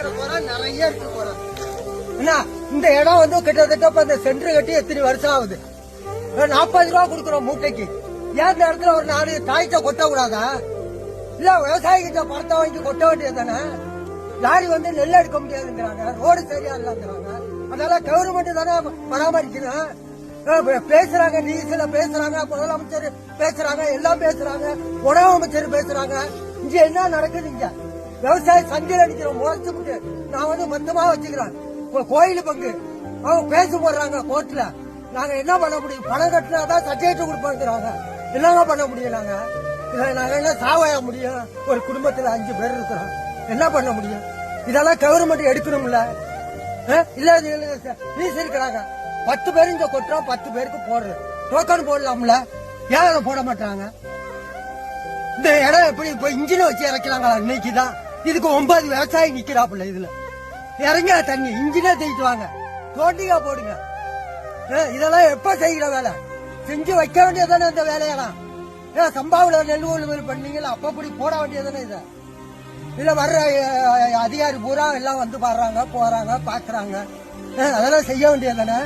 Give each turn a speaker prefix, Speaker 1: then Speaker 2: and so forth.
Speaker 1: நிறைய இருக்கு என்ன இந்த இடம் வந்து கிட்டத்தட்ட இப்ப இந்த சென்டர் கட்டி எத்தனை வருஷம் ஆகுது? நாற்பது ரூபா கொடுக்குறோம் மூட்டைக்கு. ஏன் இந்த இடத்துல ஒரு நாலு தாய்த்த கொட்ட கூடாதா இல்ல விவசாயி கிட்ட பணத்தை வாங்கி கொட்ட வேண்டியது தானே லாரி வந்து நெல் எடுக்க முடியாதுங்கிறாங்க ரோடு சரியா இல்லாங்கிறாங்க. அதனால கவர்மெண்ட் தானே பராமரிக்கணும் பேசுறாங்க பே- பேசுறாங்க நியூஸ்ல பேசுறாங்க முதலமைச்சர் பேசுறாங்க எல்லாம் பேசுறாங்க உணவு அமைச்சர் பேசுறாங்க. இங்க என்ன நடக்குது இங்க? விவசாய சந்தையில் அடிக்கிறோம் முறைச்சு நான் வந்து மொத்தமா வச்சுக்கிறேன். கோயில் பங்கு. அவங்க பேச போடுறாங்க கோர்ட்ல. நாங்க என்ன பண்ண முடியும்? பணம் கட்டினாதான் சர்டிபிகேட் கொடுப்பாங்கிறாங்க. என்னங்க பண்ண முடியும் நாங்க? இதுல நாங்க என்ன சாவாய முடியும்? ஒரு குடும்பத்துல அஞ்சு பேர் இருக்கிறோம். என்ன பண்ண முடியும்? இதெல்லாம் கவர்மெண்ட் எடுக்கணும்ல. இல்ல நீஸ் இருக்கிறாங்க பத்து பேர் இங்க கொட்டுறோம் பத்து பேருக்கு போடுறோம் டோக்கன் போடலாம்ல. ஏன் அதை போட மாட்டாங்க இந்த இடம் எப்படி இப்ப இன்ஜினை வச்சு இறக்கிறாங்களா? இன்னைக்கு தான் இதுக்கு ஒன்பது விவசாயி நிக்கிறாப்புல இதுல. இறங்க தண்ணி இன்ஜினே தூக்கிட்டு வாங்க. தோண்டிக்கா போடுங்க. இதெல்லாம் எப்ப செய்கிற வேலை? செஞ்சு வைக்க வேண்டியதானே இந்த வேலையெல்லாம். ஏன் சம்பாவில நெல் கொள்முதல் பண்ணீங்களா அப்ப அப்படி போட வேண்டியதானே இதை? இதுல வர்ற அதிகாரி பூரா எல்லாம் வந்து பாடுறாங்க போறாங்க பாக்குறாங்க. அதெல்லாம் செய்ய வேண்டியதானே